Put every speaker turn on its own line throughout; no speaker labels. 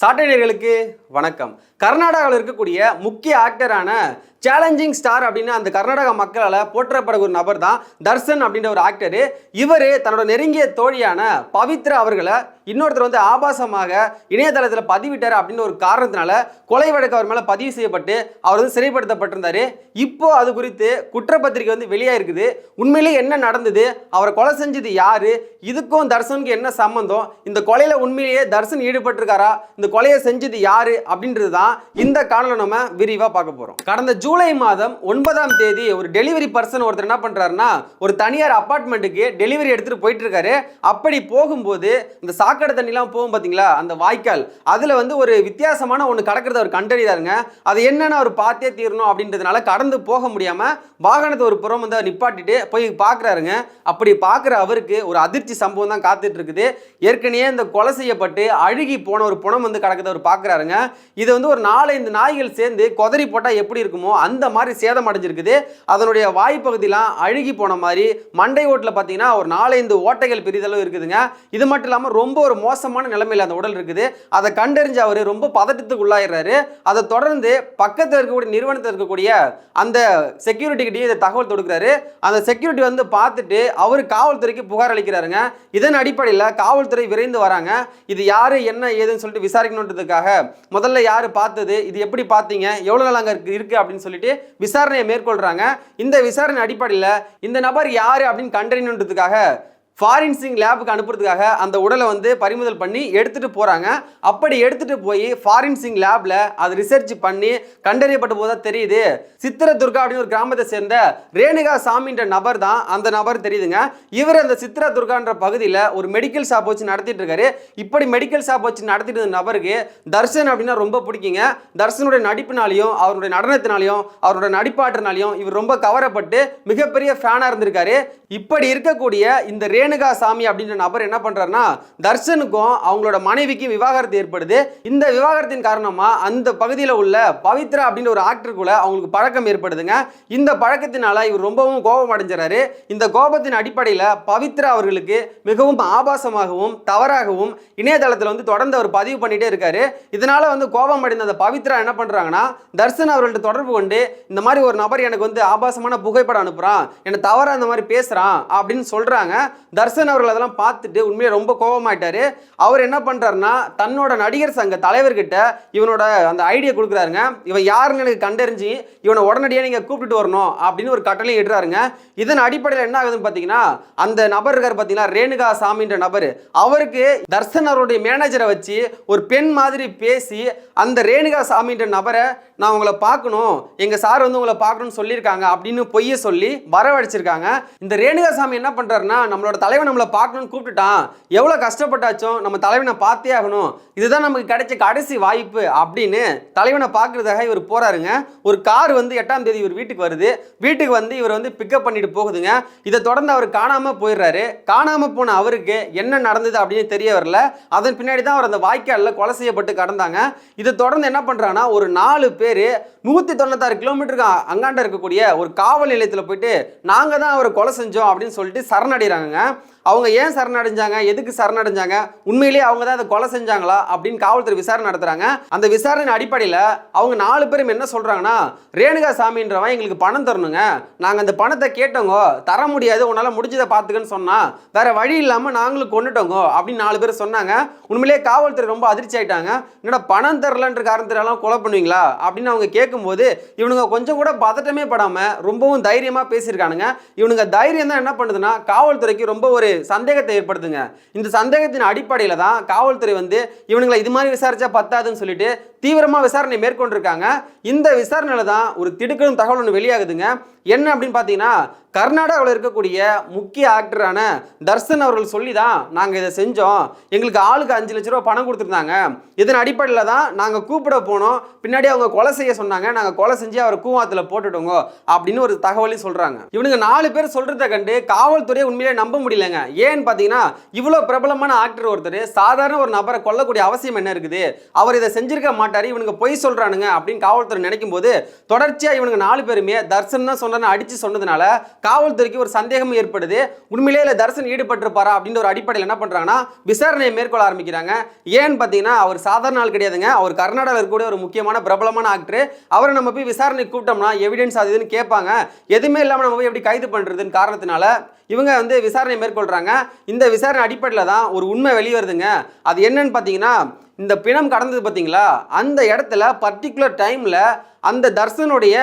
சாட்டர்டேகளுக்கு வணக்கம். கர்நாடகாவில் இருக்கக்கூடிய முக்கிய ஆக்டரான சேலஞ்சிங் ஸ்டார் அப்படின்னு அந்த கர்நாடக மக்களால் போற்றப்பட ஒரு நபர் தான் தர்சன் அப்படின்ற ஒரு ஆக்டரு இவர் தன்னோட நெருங்கிய தோழியான பவித்ரா அவர்களை இன்னொருத்தர் வந்து ஆபாசமாக இணையதளத்தில் பதிவிட்டார் அப்படின்னு ஒரு காரணத்தினால கொலை வழக்கு அவர் மேலே பதிவு செய்யப்பட்டு அவர் வந்து சிறைப்படுத்தப்பட்டிருந்தார். இப்போ அது குறித்து குற்றப்பத்திரிக்கை வந்து வெளியாயிருக்குது. உண்மையிலேயே என்ன நடந்தது? அவரை கொலை செஞ்சது யார்? இதுக்கும் தர்சனுக்கு என்ன சம்மந்தம் இந்த கொலையில் உண்மையிலேயே தர்சன் ஈடுபட்டிருக்காரா? இந்த கொலையை செஞ்சது யார்? அப்படின்றது தான் இந்த காணொலி நம்ம விரிவாக பார்க்க போகிறோம் கடந்த ஜூன் ஜூலை மாதம் ஒன்பதாம் தேதி ஒரு டெலிவரி பர்சன் ஒருத்தர் என்ன பண்ணுறாருன்னா ஒரு தனியார் அப்பார்ட்மெண்ட்டுக்கு டெலிவரி எடுத்துகிட்டு போயிட்டு இருக்காரு அப்படி போகும்போது இந்த சாக்கடை தண்ணிலாம் போகும் பார்த்தீங்களா அந்த வாய்க்கால் அதில் வந்து ஒரு வித்தியாசமான ஒன்று கடக்கிறத அவர் கண்டறிதாருங்க. அது என்னென்னு அவர் பார்த்தே தீரணும் அப்படின்றதுனால கடந்து போக முடியாமல் வாகனத்தை ஒரு புறம் வந்து அவர் நிப்பாட்டிட்டு போய் பார்க்குறாருங்க அப்படி பார்க்குற அவருக்கு ஒரு அதிர்ச்சி சம்பவம் தான் காத்துட்டு இருக்குது ஏற்கனவே இந்த கொலை செய்யப்பட்டு அழுகி போன ஒரு புணம் வந்து கிடக்குது அவர் பார்க்குறாருங்க இது வந்து ஒரு நாலஞ்சு நாய்கள் சேர்ந்து கொதறி போட்டால் எப்படி இருக்குமோ அந்த மாதிரி சேதம் அடைஞ்சிருக்குது. அதனுடைய வாய்ப்பகுதியெலாம் அழுகி போன மாதிரி மண்டை ஓட்டில் பார்த்தீங்கன்னா ஒரு நாலஞ்சு ஓட்டைகள் பெரிதளவு இருக்குதுங்க. இது மட்டும் இல்லாமல் ரொம்ப ஒரு மோசமான நிலைமையில் அந்த உடல் இருக்குது. அதை கண்டறிஞ்ச அவர் ரொம்ப பதட்டத்துக்கு உள்ளாயிடுறாரு. அதை தொடர்ந்து பக்கத்தில் இருக்கக்கூடிய நிறுவனத்தில் இருக்கக்கூடிய அந்த செக்யூரிட்டிகிட்டே இதை தகவல் கொடுக்குறாரு அந்த செக்யூரிட்டி வந்து பார்த்துட்டு அவர் காவல்துறைக்கு புகார் அளிக்கிறாருங்க. இதன் அடிப்படையில் காவல்துறை விரைந்து வராங்க. இது யார் என்ன ஏதுன்னு சொல்லிட்டு விசாரிக்கணுன்றதுக்காக முதல்ல யார் பார்த்தது இது எப்படி பார்த்தீங்க எவ்வளோ நாள் அங்கே இருக்கு அப்படின்னு சொல்லி சொல்லிட்டு விசாரணையை மேற்கொள்றாங்க. இந்த விசாரணை அடிப்படையில் இந்த நபர் யார் அப்படின்னு கண்டறியணுன்றதுக்காக ஃபாரின்சிங் லேபுக்கு அனுப்புறதுக்காக அந்த உடலை வந்து பறிமுதல் பண்ணி எடுத்துகிட்டு போகிறாங்க அப்படி எடுத்துகிட்டு போய் ஃபாரின்சிங் லேபில் அது ரிசர்ச் பண்ணி கண்டறியப்பட்ட போது தான் தெரியுது. சித்திரதுர்கா அப்படின்னு ஒரு கிராமத்தை சேர்ந்த ரேணுகா சாமின்ற நபர் தான் அந்த நபர் தெரியுதுங்க. இவர் அந்த சித்திரதுர்கான்ற பகுதியில் ஒரு மெடிக்கல் ஷாப் வச்சு நடத்திட்டு இருக்காரு. இப்படி மெடிக்கல் ஷாப் வச்சு நடத்திட்டு இருந்த நபருக்கு தர்ஷன் அப்படின்னா ரொம்ப பிடிக்குங்க. தர்ஷனுடைய நடிப்புனாலையும் அவருடைய நடனத்தினாலையும் அவருடைய நடிப்பாட்டினாலையும் இவர் ரொம்ப கவரப்பட்டு மிகப்பெரிய ஃபேனாக இருந்திருக்காரு. இப்படி இருக்கக்கூடிய இந்த ரேணுகா சாமி அப்படின்ற நபர் என்ன பண்ணுறாருன்னா தர்ஷனுக்கும் அவங்களோட மனைவிக்கும் விவாகரத்து ஏற்படுது. இந்த விவாகரத்தின் காரணமாக அந்த பகுதியில் உள்ள பவித்ரா அப்படின்ற ஒரு ஆக்டருக்குள்ள அவங்களுக்கு பழக்கம் ஏற்படுதுங்க. இந்த பழக்கத்தினால இவர் ரொம்பவும் கோபம் அடைஞ்சிறாரு. இந்த கோபத்தின் அடிப்படையில் பவித்ரா அவர்களுக்கு மிகவும் ஆபாசமாகவும் தவறாகவும் இணையதளத்தில் வந்து தொடர்ந்து அவர் பதிவு பண்ணிகிட்டே இருக்காரு. இதனால் வந்து கோபம் அடைந்த அந்த பவித்ரா என்ன பண்ணுறாங்கன்னா தர்ஷன் அவர்கள்ட்ட தொடர்பு கொண்டு இந்த மாதிரி ஒரு நபர் எனக்கு வந்து ஆபாசமான புகைப்படம் அனுப்புகிறான் என்னை தவறா இந்த மாதிரி பேசுகிறான் அப்படின்னு சொல்கிறாங்க தர்ஷன் அவர்கள் அதெல்லாம் பார்த்துட்டு உண்மையாக ரொம்ப கோபமாயிட்டாரு. அவர் என்ன பண்ணுறாருன்னா தன்னோட நடிகர் சங்க தலைவர்கிட்ட இவனோட அந்த ஐடியா கொடுக்குறாருங்க. இவன் யாருன்னு எனக்கு கண்டறிஞ்சு இவனை உடனடியாக நீங்கள் கூப்பிட்டுட்டு வரணும் அப்படின்னு ஒரு கட்டளை இடுறாருங்க இதன் அடிப்படையில் என்ன ஆகுதுன்னு பார்த்தீங்கன்னா அந்த நபர் இருக்கார் பார்த்தீங்கன்னா ரேணுகா சாமின்ற நபர். அவருக்கு தர்சன் அவருடைய மேனேஜரை வச்சு ஒரு பெண் மாதிரி பேசி அந்த ரேணுகா சாமின்ற நபரை நான் உங்களை பார்க்கணும். எங்கள் சார் வந்து உங்களை பார்க்கணும்னு சொல்லியிருக்காங்க அப்படின்னு பொய்ய சொல்லி வரவழைச்சிருக்காங்க. இந்த ரேணுகா சாமி என்ன பண்ணுறாருன்னா நம்மளோட தலைவன் நம்மளை பார்க்கணும்னு கூப்பிட்டுட்டான். எவ்வளோ கஷ்டப்பட்டாச்சும் நம்ம தலைவனை பார்த்தே ஆகணும். இதுதான் நமக்கு கிடைச்ச கடைசி வாய்ப்பு அப்படின்னு தலைவனை பார்க்குறதாக இவர் போகிறாருங்க ஒரு கார் வந்து எட்டாம் தேதி இவர் வீட்டுக்கு வருது. வீட்டுக்கு வந்து இவர் வந்து பிக்கப் பண்ணிட்டு போகுதுங்க. இதை தொடர்ந்து அவர் காணாமல் போயிடுறாரு. காணாமல் போன அவருக்கு என்ன நடந்தது அப்படின்னு தெரிய வரல. அதன் பின்னாடி தான் அவர் அந்த வாய்க்காலில் கொலை செய்யப்பட்டு கடந்தாங்க. இதை தொடர்ந்து என்ன பண்ணுறாங்கன்னா ஒரு நாலு பேர் நூற்றி தொண்ணூத்தாறு கிலோமீட்டருக்கு அங்காண்ட இருக்கக்கூடிய ஒரு காவல் நிலையத்தில் போயிட்டு நாங்கள் தான் அவரை கொலை செஞ்சோம் அப்படின்னு சொல்லிட்டு சரணடைகிறாங்க да, அவங்க ஏன் சரணடைஞ்சாங்க? எதுக்கு சரணடைஞ்சாங்க? உண்மையிலேயே அவங்க தான் அதை கொலை செஞ்சாங்களா? அப்படின்னு காவல்துறை விசாரணை நடத்துறாங்க. அந்த விசாரணை அடிப்படையில் அவங்க நாலு பேரும் என்ன சொல்றாங்கன்னா ரேணுகா சாமின்றவன் எங்களுக்கு பணம் தரணுங்க. நாங்கள் அந்த பணத்தை கேட்டோங்க. தர முடியாது. உன்னால் முடிஞ்சதை பார்த்துக்கன்னு சொன்னால் வேற வழி இல்லாமல் நாங்களும் கொண்டுட்டோங்க அப்படின்னு நாலு பேர் சொன்னாங்க. உண்மையிலேயே காவல்துறை ரொம்ப அதிர்ச்சி ஆயிட்டாங்க. என்னடா பணம் தரலன்ற காரணத்தினால கொலை பண்ணுவீங்களா? அப்படின்னு அவங்க கேட்கும்போது இவனுங்க கொஞ்சம் கூட பதட்டமே படாமல் ரொம்பவும் தைரியமாக பேசியிருக்கானுங்க. இவனுங்க தைரியம் தான் என்ன பண்ணுதுன்னா காவல்துறைக்கு ரொம்ப ஒரு சந்தேகத்தை ஏற்படுத்துங்க. இந்த சந்தேகத்தின் அடிப்படையில் தான் காவல்துறை வந்து இவனுங்களை இது மாதிரி விசாரிச்சா பத்தாதுன்னு சொல்லிட்டு தீவிரமாக விசாரணை மேற்கொண்டிருக்காங்க. இந்த விசாரணையில் தான் ஒரு திடுக்கணும் தகவல் ஒன்று வெளியாகுதுங்க. என்ன அப்படின்னு பார்த்தீங்கன்னா கர்நாடகாவில் இருக்கக்கூடிய முக்கிய ஆக்டரான தர்ஷன் அவர்கள் சொல்லி தான் நாங்கள் இதை செஞ்சோம். எங்களுக்கு ஆளுக்கு அஞ்சு லட்ச ரூபா பணம் கொடுத்துருந்தாங்க. இதன் அடிப்படையில் தான் நாங்கள் கூப்பிட போனோம். பின்னாடி அவங்க கொலை செய்ய சொன்னாங்க. நாங்கள் கொலை செஞ்சு அவரை கூவாத்தில் போட்டுட்டோங்க அப்படின்னு ஒரு தகவலையும் சொல்கிறாங்க இவனுங்க நாலு பேர் சொல்கிறத கண்டு காவல்துறையை உண்மையிலே நம்ப முடியலங்க. ஏன்னு பார்த்தீங்கன்னா இவ்வளோ பிரபலமான ஆக்டர் ஒருத்தர் சாதாரண ஒரு நபரை கொல்லக்கூடிய அவசியம் என்ன இருக்குது? அவர் இதை செஞ்சிருக்க மாட்டார் இவனுங்க பொய் சொல்றானுங்க அப்படின்னு காவல்துறை நினைக்கும் போது தொடர்ச்சியாக இவனுங்க நாலு பேருமே தர்சன் தான் அடிச்சு சொன்னதுனால காவல்துறைக்கு ஒரு சந்தேகம் ஏற்படுது. உண்மையிலேயே இல்லை தர்சன் ஈடுபட்டிருப்பாரா அப்படின்ற ஒரு அடிப்படையில் என்ன பண்ணுறாங்கன்னா விசாரணையை மேற்கொள்ள ஆரம்பிக்கிறாங்க. ஏன்னு பார்த்தீங்கன்னா அவர் சாதாரண ஆள் கிடையாதுங்க. அவர் கர்நாடகாவில் இருக்கக்கூடிய ஒரு முக்கியமான பிரபலமான ஆக்டர் அவரை நம்ம போய் விசாரணை கூப்பிட்டோம்னா எவிடன்ஸ் அது இதுன்னு கேட்பாங்க. எதுவுமே இல்லாமல் நம்ம போய் எப்படி கைது பண்ணுறதுன்னு காரணத்தினால இவங்க வந்து விசாரணை மேற்கொள்கிறாங்க இந்த விசாரணை அடிப்படையில் தான் ஒரு உண்மை வெளியே வருதுங்க அது என்னன்னு பார்த்தீங்கன்னா இந்த பிணம் கடந்தது பார்த்தீங்களா? அந்த இடத்துல பர்டிகுலர் டைமில் அந்த தர்சனுடைய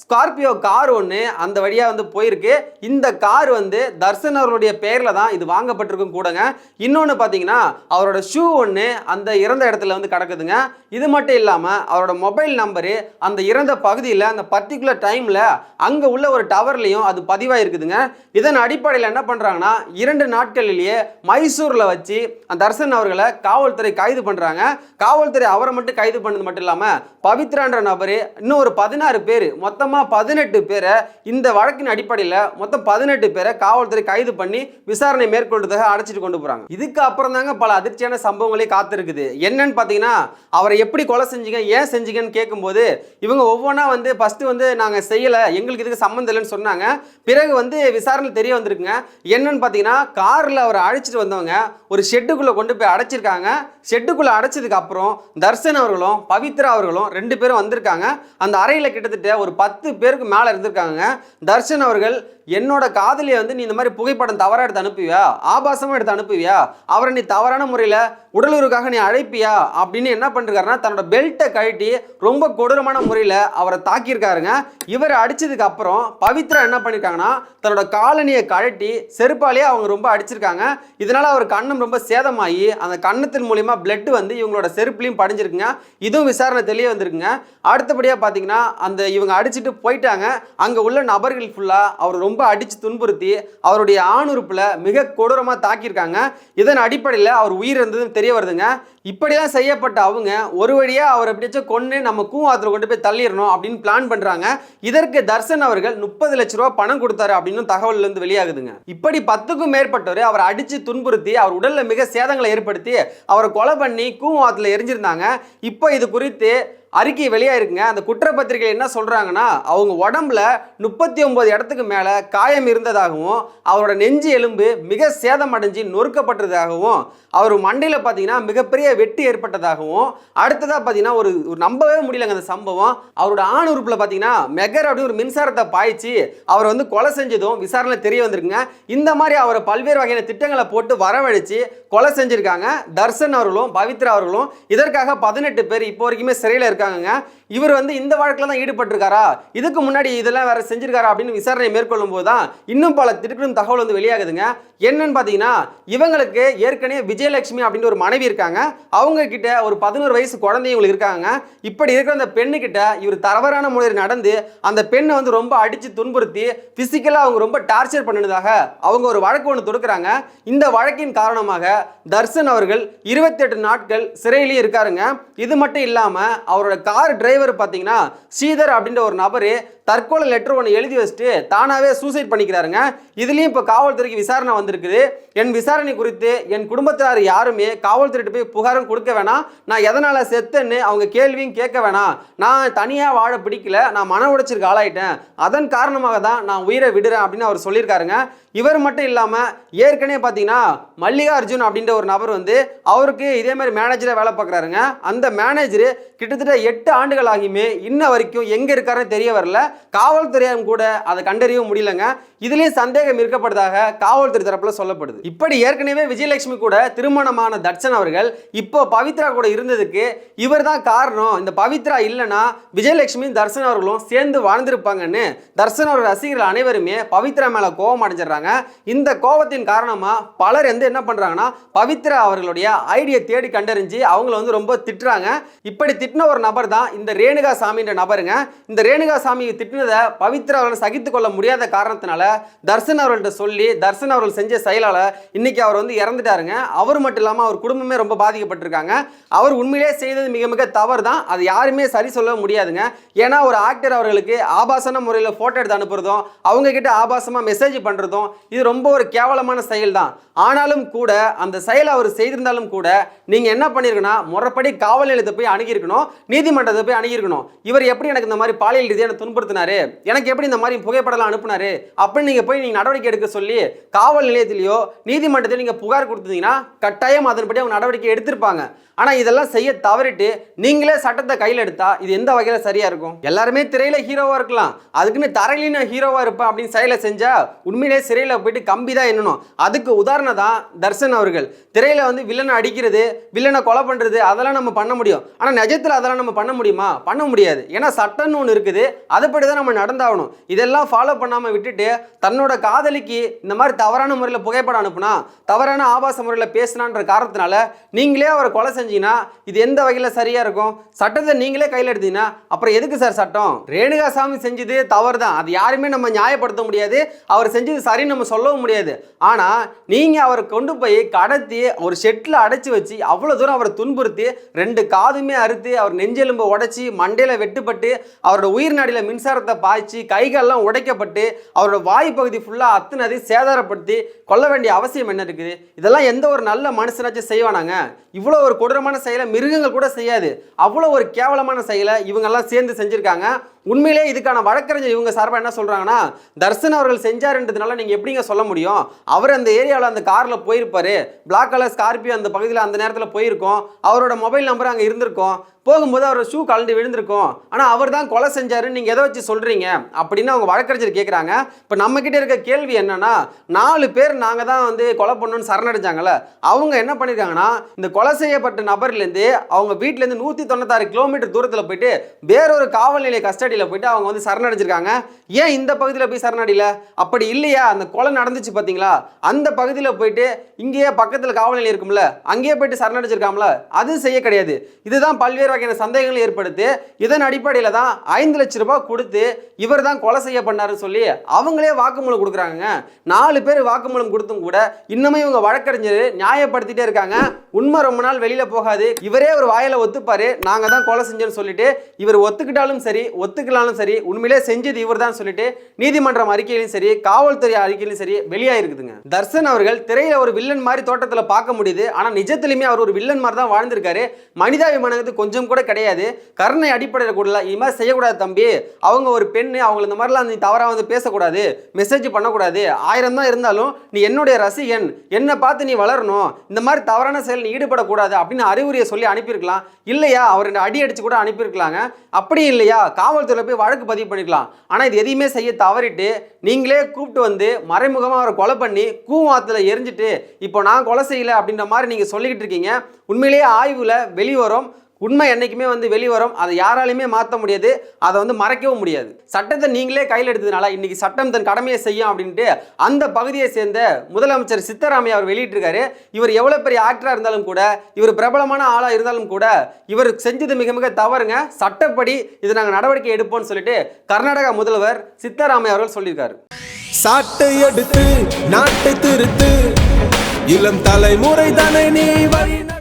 ஸ்கார்பியோ கார் ஒன்று அந்த வழியாக வந்து போயிருக்கு. இந்த கார் வந்து தர்சன் அவர்களுடைய பெயரில் தான் இது வாங்கப்பட்டிருக்கும் கூடங்க. இன்னொன்று பார்த்தீங்கன்னா அவரோட ஷூ ஒன்று அந்த இறந்த இடத்துல வந்து கிடக்குதுங்க. இது மட்டும் இல்லாமல் அவரோட மொபைல் நம்பரு அந்த இறந்த பகுதியில் அந்த பர்டிகுலர் டைமில் அங்கே உள்ள ஒரு டவர்லேயும் அது பதிவாக இருக்குதுங்க இதன் அடிப்படையில் என்ன பண்ணுறாங்கன்னா இரண்டு நாட்களிலேயே மைசூரில் வச்சு அந்த தர்சன் அவர்களை காவல்துறை கைது பண்ணுறாங்க காவல்துறை அவரை மட்டும் கைது பண்ணது மட்டும் இல்லாமல் பவித்ரான்ற நபர் இன்னும் ஒரு பதினாறு பேர் மொத்தமாக பதினெட்டு பேரை இந்த வழக்கின் அடிப்படையில் மொத்தம் பதினெட்டு பேரை காவல்துறை கைது பண்ணி விசாரணை மேற்கொள்றதாக அடைச்சிட்டு கொண்டு போகிறாங்க இதுக்கு அப்புறம் தாங்க பல அதிர்ச்சியான சம்பவங்களே காத்திருக்குது. என்னன்னு பார்த்தீங்கன்னா அவரை எப்படி கொலை செஞ்சீங்க ஏன் செஞ்சீங்கன்னு கேட்கும்போது இவங்க ஒவ்வொன்றா வந்து ஃபஸ்ட்டு வந்து நாங்கள் செய்யலை எங்களுக்கு இதுக்கு சம்மந்தம் இல்லைன்னு சொன்னாங்க. பிறகு வந்து விசாரணை தெரிய வந்திருக்குங்க. என்னன்னு பார்த்தீங்கன்னா காரில் அவரை அழைச்சிட்டு வந்தவங்க ஒரு ஷெட்டுக்குள்ளே கொண்டு போய் அடைச்சிருக்காங்க. ஷெட்டுக்குள்ளே கிடச்சதுக்கு அப்புறம் தர்சன் அவர்களும் பவித்ரா அவர்களும் ரெண்டு பேரும் வந்திருக்காங்க. அந்த அறையில் கிட்டத்தட்ட ஒரு பத்து பேருக்கு மேலே இருந்திருக்காங்க. தர்ஷன் அவர்கள் என்னோட காதலியை வந்து நீ இந்த மாதிரி புகைப்படம் தவறாக எடுத்து அனுப்புவியா? ஆபாசமாக எடுத்து அனுப்புவியா? அவரை நீ தவறான முறையில் உடலுறவுக்காக நீ அழைப்பியா? அப்படின்னு என்ன பண்ணிருக்காருன்னா தன்னோட பெல்ட்டை கழட்டி ரொம்ப கொடூரமான முறையில் அவரை தாக்கியிருக்காருங்க. இவர் அடித்ததுக்கு அப்புறம் பவித்ரா என்ன பண்ணியிருக்காங்கன்னா தன்னோட காலனியை கழட்டி செருப்பாலேயே அவங்க ரொம்ப அடிச்சிருக்காங்க. இதனால் அவர் கண்ணம் ரொம்ப சேதமாகி அந்த கண்ணத்தின் மூலியமா பிளட் வந்து இவங்களோட செருப்புலையும் படிஞ்சிருக்குங்க. இதுவும் விசாரணை தெளிய வந்திருக்குங்க. அடுத்தபடியாக பார்த்தீங்கன்னா அந்த இவங்க அடிச்சுட்டு போயிட்டாங்க. அங்கே உள்ள நபர்கள் ஃபுல்லாக அவர் ரொம்ப அடித்து துன்புறுத்தி அவருடைய ஆணுறுப்பில் மிக கொடூரமாக தாக்கியிருக்காங்க. இதன் அடிப்படையில் அவர் உயிர் இருந்ததுன்னு தெரிய வருதுங்க. இப்படிலாம் செய்யப்பட்ட அவங்க ஒரு வழியாக அவர் எப்படியாச்சும் கொன்று நம்ம கூவாத்தில் கொண்டு போய் தள்ளிடணும் அப்படின்னு பிளான் பண்ணுறாங்க இதற்கு தர்சன் அவர்கள் முப்பது லட்ச ரூபா பணம் கொடுத்தாரு அப்படின்னு தகவல்லேருந்து வெளியாகுதுங்க. இப்படி பத்துக்கும் மேற்பட்டவர் அவரை அடித்து துன்புறுத்தி அவர் உடலில் மிக சேதங்களை ஏற்படுத்தி அவரை கொலை பண்ணி கூவாத்தில் எரிஞ்சிருந்தாங்க. இப்போ இது குறித்து அறிக்கை வெளியாயிருக்குங்க. அந்த குற்றப்பத்திரிகை என்ன சொல்கிறாங்கன்னா அவங்க உடம்புல முப்பத்தி ஒம்பது இடத்துக்கு மேலே காயம் இருந்ததாகவும் அவரோட நெஞ்சு எலும்பு மிக சேதமடைஞ்சு நொறுக்கப்பட்டதாகவும் அவர் மண்டையில் பார்த்தீங்கன்னா மிகப்பெரிய வெட்டு ஏற்பட்டதாகவும் அடுத்ததாக பார்த்தீங்கன்னா ஒரு நம்பவே முடியலங்க அந்த சம்பவம். அவரோட ஆண் உறுப்பில் பார்த்தீங்கன்னா மெகர் அப்படின்னு ஒரு மின்சாரத்தை பாய்ச்சி அவர் வந்து கொலை செஞ்சதும் விசாரணை தெரிய வந்திருக்குங்க. இந்த மாதிரி அவரை பல்வேறு வகையான திட்டங்களை போட்டு வரவழைச்சு கொலை செஞ்சுருக்காங்க. தர்சன் அவர்களும் பவித்ரா அவர்களும். இதற்காக பதினெட்டு பேர் இப்போ வரைக்குமே சிறையில் இருக்காங்கங்க. இவர் வந்து இந்த வழக்கில் தான் ஈடுபட்டிருக்காரா? இதுக்கு முன்னாடி இதெல்லாம் வேற செஞ்சிருக்காரா அப்படின்னு விசாரணை மேற்கொள்ளும் போது தான் இன்னும் பல திடுக்கிடும் தகவல் வந்து வெளியாகுதுங்க. என்னன்னு பார்த்தீங்கன்னா இவங்களுக்கு ஏற்கனவே விஜயலட்சுமி அப்படின்னு ஒரு மனைவி இருக்காங்க. அவங்க கிட்ட ஒரு பதினோரு வயசு குழந்தை இவங்களுக்கு இருக்காங்க. இப்படி இருக்கிற அந்த பெண்ணு கிட்ட இவர் தவறான முறையில் நடந்து அந்த பெண்ணை வந்து ரொம்ப அடித்து துன்புறுத்தி ஃபிசிக்கலாக அவங்க ரொம்ப டார்ச்சர் பண்ணினதாக அவங்க ஒரு வழக்கு ஒன்று தொடுக்கிறாங்க. இந்த வழக்கின் காரணமாக தர்சன் அவர்கள் இருபத்தெட்டு நாட்கள் சிறையிலேயே இருக்காருங்க. இது மட்டும் இல்லாமல் அவரோட கார் டிரைவர் பார்த்தீங்கன்னா ஸ்ரீதர் அப்படின்ற ஒரு நபர் தற்கொலை லெட்டர் ஒன்று எழுதி வச்சுட்டு தானாகவே சூசைட் பண்ணிக்கிறாருங்க. இதுலேயும் இப்போ காவல்துறைக்கு விசாரணை வந்திருக்குது. என் விசாரணை குறித்து என் குடும்பத்தார் யாருமே காவல்துறையிட்ட போய் புகாரும் கொடுக்க வேணாம். நான் எதனால் செத்தேன்னு அவங்க கேள்வியும் கேட்க வேணாம். நான் தனியாக வாழ பிடிக்கல. நான் மன உடைச்சிருக்கு ஆளாயிட்டேன். அதன் காரணமாக தான் நான் உயிரை விடுறேன் அப்படின்னு அவர் சொல்லியிருக்காருங்க. இவர் மட்டும் இல்லாமல் ஏற்கனவே பார்த்தீங்கன்னா மல்லிகா அர்ஜுன் அப்படின்ற ஒரு நபர் வந்து அவருக்கு இதே மாதிரி மேனேஜராக வேலை பார்க்குறாருங்க. அந்த மேனேஜர் கிட்டத்தட்ட எட்டு ஆண்டுகள் ஆகியுமே இன்ன வரைக்கும் எங்கே இருக்காருன்னு தெரிய வரல. காவல்துறையும் கூட அதை கண்டறியவும் முடியலங்க. இதுலேயும் சந்தேகம் இருக்கப்படுவதாக காவல்துறை தரப்பில் சொல்லப்படுது. இப்படி ஏற்கனவே விஜயலட்சுமி கூட திருமணமான தட்சன் அவர்கள் இப்போ பவித்ரா கூட இருந்ததுக்கு இவர் தான் காரணம். இந்த பவித்ரா இல்லைன்னா விஜயலட்சுமி தர்சன் அவர்களும் சேர்ந்து வாழ்ந்திருப்பாங்கன்னு தர்சன் அவர்கள் ரசிகர்கள் அனைவருமே பவித்ரா மேலே கோபம் அடைஞ்சிடுறாங்க. இந்த கோபத்தின் காரணமாக பலர் வந்து என்ன பண்ணுறாங்கன்னா பவித்ரா அவர்களுடைய ஐடியை தேடி கண்டறிஞ்சு அவங்கள வந்து ரொம்ப திட்டுறாங்க. இப்படி திட்டின ஒரு நபர் தான் இந்த ரேணுகா சாமின்ற நபருங்க. இந்த ரேணுகா சாமி திட்டினதை பவித்ரா அவர்கள் சகித்து கொள்ள முடியாத காரணத்தினால தர்சன் அவர்கள்ட்ட சொல்லி தர்சன் அவர்கள் செஞ்ச செயலால் இன்னைக்கு அவர் வந்து இறந்துட்டாருங்க. அவர் மட்டும் இல்லாமல் அவர் குடும்பமே ரொம்ப பாதிக்கப்பட்டிருக்காங்க. அவர் உண்மையிலே செய்தது மிக மிக தவறு தான் அது யாருமே சரி சொல்ல முடியாதுங்க. ஏன்னா ஒரு ஆக்டர் அவர்களுக்கு ஆபாசன முறையில் ஃபோட்டோ எடுத்து அனுப்புறதும் அவங்க கிட்ட ஆபாசமாக மெசேஜ் பண்ணுறதும் இது ரொம்ப ஒரு கேவலமான செயல் தான் ஆனாலும் கூட அந்த செயலை அவர் செய்திருந்தாலும் கூட நீங்கள் என்ன பண்ணியிருக்கணும் முறைப்படி காவல் நிலையத்தை போய் அணுகியிருக்கணும் நீதிமன்றத்தை போய் அணுகியிருக்கணும். இவர் எப்படி எனக்கு இந்த மாதிரி பாலியல் ரீதியாக துன்புறுத்தினாரு? எனக்கு எப்படி இந்த மாதிரி புகைப்படம்லாம் அனுப்புனாரு? அப்படின்னு நீங்கள் போய் நீங்கள் நடவடிக்கை எடுக்க சொல்லி காவல் நிலையத்திலேயோ நீதிமன்றத்திலையோ நீங்கள் புகார் கொடுத்தீங்கன்னா கட்டாயம் அதன்படி அவங்க நடவடிக்கை எடுத்திருப்பாங்க. ஆனால் இதெல்லாம் செய்ய தவறிட்டு நீங்களே சட்டத்தை கையில் எடுத்தா இது எந்த வகையில் சரியாக இருக்கும்? எல்லாருமே திரையில் ஹீரோவாக இருக்கலாம். அதுக்குன்னு தரையில நான் இருப்பேன் அப்படின்னு செயலை செஞ்சால் உண்மையிலே சிறையில் போயிட்டு கம்பி தான் எண்ணணும். அதுக்கு உதாரணம் தான் தர்சன் அவர்கள்? திரையில வந்து வில்லனை அடிக்கிறது வில்லனை கொலை பண்றது அதெல்லாம் நம்ம பண்ண முடியும். ஆனால் நிஜத்தில் அதெல்லாம் நம்ம பண்ண முடியுமா? பண்ண முடியாது. ஏன்னா சட்டம்னு ஒன்று இருக்குது. அதைப்படி தான் நம்ம நடந்தாகணும். இதெல்லாம் ஃபாலோ பண்ணாமல் விட்டுட்டு தன்னோட காதலிக்கு இந்த மாதிரி தவறான முறையில் புகைப்படம் அனுப்புனா தவறான ஆபாச முறையில் பேசினான்ற காரணத்தினால நீங்களே அவரை கொலை செஞ்சீங்கன்னா இது எந்த வகையில் சரியாக இருக்கும்? சட்டத்தை நீங்களே கையில் எடுத்தீங்கன்னா அப்புறம் எதுக்கு சார் சட்டம்? ரேணுகா சாமி செஞ்சது தவறு தான் அது யாருமே நம்ம நியாயப்படுத்த முடியாது. அவர் செஞ்சது சரின்னு நம்ம சொல்லவும் முடியாது. ஆனால் நீங்கள் அவரை கொண்டு போய் கடத்தி ஒரு ஷெட்டில் அடைச்சி வச்சு அவ்வளோ தூரம் அவரை துன்புறுத்தி ரெண்டு காதுமே அறுத்து அவர் நெஞ்செலும்பை உடச்சி மண்டையில் வெட்டுப்பட்டு அவரோட உயிர் நாடியில் மின்சாரத்தை பாய்ச்சி கைகாலெல்லாம் உடைக்கப்பட்டு அவரோட வாய் பகுதி ஃபுல்லாக அத்துனதை சேதாரப்படுத்தி கொல்ல வேண்டிய அவசியம் என்ன இருக்குது? இதெல்லாம் எந்த ஒரு நல்ல மனுஷனாச்சும் செய்வானாங்க? இவ்வளோ ஒரு கொடூரமான செயலை மிருகங்கள் கூட செய்யாது. அவ்வளோ ஒரு கேவலமான செயலை இவங்கெல்லாம் சேர்ந்து செஞ்சுருக்காங்க. உண்மையிலே இதுக்கான வழக்கறிஞர் இவங்க சார்பாக என்ன சொல்கிறாங்கன்னா தர்சன் அவர்கள் செஞ்சாருன்றதுனால நீங்கள் எப்படிங்க சொல்ல முடியும்? அவர் அந்த ஏரியாவில் அந்த காரில் போயிருப்பார். பிளாக் கலர் ஸ்கார்பியோ அந்த பகுதியில் அந்த நேரத்தில் போயிருக்கோம். அவரோட மொபைல் நம்பர் அங்கே இருந்திருக்கும். போகும்போது அவர் ஷூ கலந்து விழுந்திருக்கும். ஆனால் அவர் தான் கொலை செஞ்சாருன்னு நீங்கள் எதை வச்சு சொல்கிறீங்க அப்படின்னு அவங்க வழக்கறிஞர் கேட்குறாங்க இப்போ நம்மக்கிட்ட இருக்க கேள்வி என்னென்னா நாலு பேர் நாங்கள் தான் வந்து கொலை பண்ணணும்னு சரணடைஞ்சாங்கல்ல அவங்க என்ன பண்ணியிருக்காங்கன்னா இந்த கொலை செய்யப்பட்ட நபர்லேருந்து அவங்க வீட்டிலேருந்து நூற்றி தொண்ணூத்தாறு கிலோமீட்டர் தூரத்தில் போயிட்டு வேறொரு காவல் நிலைய கஸ்டடியில் போயிட்டு அவங்க வந்து சரணடைஞ்சிருக்காங்க. ஏன் இந்த பகுதியில் போய் சரணடையில? அப்படி இல்லையா? அந்த கொலை நடந்துச்சு பார்த்தீங்களா அந்த பகுதியில் போயிட்டு இங்கேயே பக்கத்தில் காவல் நிலையம் இருக்கும்ல அங்கேயே போயிட்டு சரணடைஞ்சிருக்காங்களா அது செய்ய கிடையாது. இதுதான் பல்வேறு வகையான சந்தேகங்களை ஏற்படுத்தி இதன் அடிப்படையில் தான் ஐந்து லட்ச ரூபாய் கொடுத்து இவர் தான் கொலை செய்ய பண்ணாருன்னு சொல்லி அவங்களே வாக்குமூலம் கொடுக்குறாங்க நாலு பேர் வாக்குமூலம் கொடுத்தும் கூட இன்னுமே இவங்க வழக்கறிஞர் நியாயப்படுத்திட்டே இருக்காங்க. உண்மை ரொம்ப நாள் வெளியில் போகாது. இவரே ஒரு வாயில ஒத்துப்பாரு. நாங்க தான் கொலை செஞ்சோன்னு சொல்லிட்டு இவர் ஒத்துக்கிட்டாலும் சரி ஒத்துக்கலாலும் சரி உண்மையிலே செஞ்சது இவர் தான் சொல்லிட்டு நீதிமன்றம் அறிக்கையிலும் சரி காவல்துறை அறிக்கையிலும் சரி வெளியாயிருக்குதுங்க. தர்சன் அவர்கள் திரையில ஒரு வில்லன் மாதிரி தோட்டத்தில் பார்க்க முடியுது. ஆனால் நிஜத்திலுமே அவர் ஒரு வில்லன் மாதிரி தான் வாழ்ந்திருக்காரு. மனிதாபிமானது கொஞ்சம் கூட கிடையாது. கருணை அடிப்படையில் கூட இது மாதிரி செய்யக்கூடாது தம்பி. அவங்க ஒரு பெண்ணு அவங்கள இந்த மாதிரிலாம் நீ தவறாக வந்து பேசக்கூடாது. மெசேஜ் பண்ணக்கூடாது. ஆயிரம் தான் இருந்தாலும் நீ என்னுடைய ரசிகன். என்னை பார்த்து நீ வளரணும். இந்த மாதிரி தவறான செயல் நீ ஈடுபடக்கூடாது அப்படின்னு அறிவுரையை சொல்லி அனுப்பியிருக்கலாம். இல்லையா? அவர் அடி அடிச்சு கூட அனுப்பியிருக்கலாங்க. அப்படி இல்லையா? காவல்துறையில் போய் வழக்கு பதிவு பண்ணிக்கலாம். ஆனால் இது எதையுமே செய்ய தவறிட்டு நீங்களே கூப்பிட்டு வந்து மறைமுகமாக அவரை கொலை பண்ணி கூவாத்தில் எரிஞ்சிட்டு இப்போ நான் கொலை செய்யலை அப்படின்ற மாதிரி நீங்கள் சொல்லிக்கிட்டு இருக்கீங்க. உண்மையிலேயே ஆய்வில் வெளிவரும். உண்மை என்னைக்குமே வந்து வெளிவரும் அதை யாராலையுமே மாற்ற முடியாது. அதை வந்து மறைக்கவும் முடியாது. சட்டத்தை நீங்களே கையில் எடுத்ததுனால இன்னைக்கு சட்டம் தன் கடமையை செய்யும் அப்படின்ட்டு அந்த பகுதியை சேர்ந்த முதலமைச்சர் சித்தராமையா அவர் வெளியிட்டிருக்காரு. இவர் எவ்வளோ பெரிய ஆக்டராக இருந்தாலும் கூட இவர் பிரபலமான ஆளாக இருந்தாலும் கூட இவர் செஞ்சது மிக மிக தவறுங்க. சட்டப்படி இது நாங்கள் நடவடிக்கை எடுப்போம்னு சொல்லிட்டு கர்நாடகா முதல்வர் சித்தராமையா அவர்கள் சொல்லியிருக்காரு.
சாட்டை எடுத்து நாட்டை திருத்து. இளம் தலைமுறை தானே நீ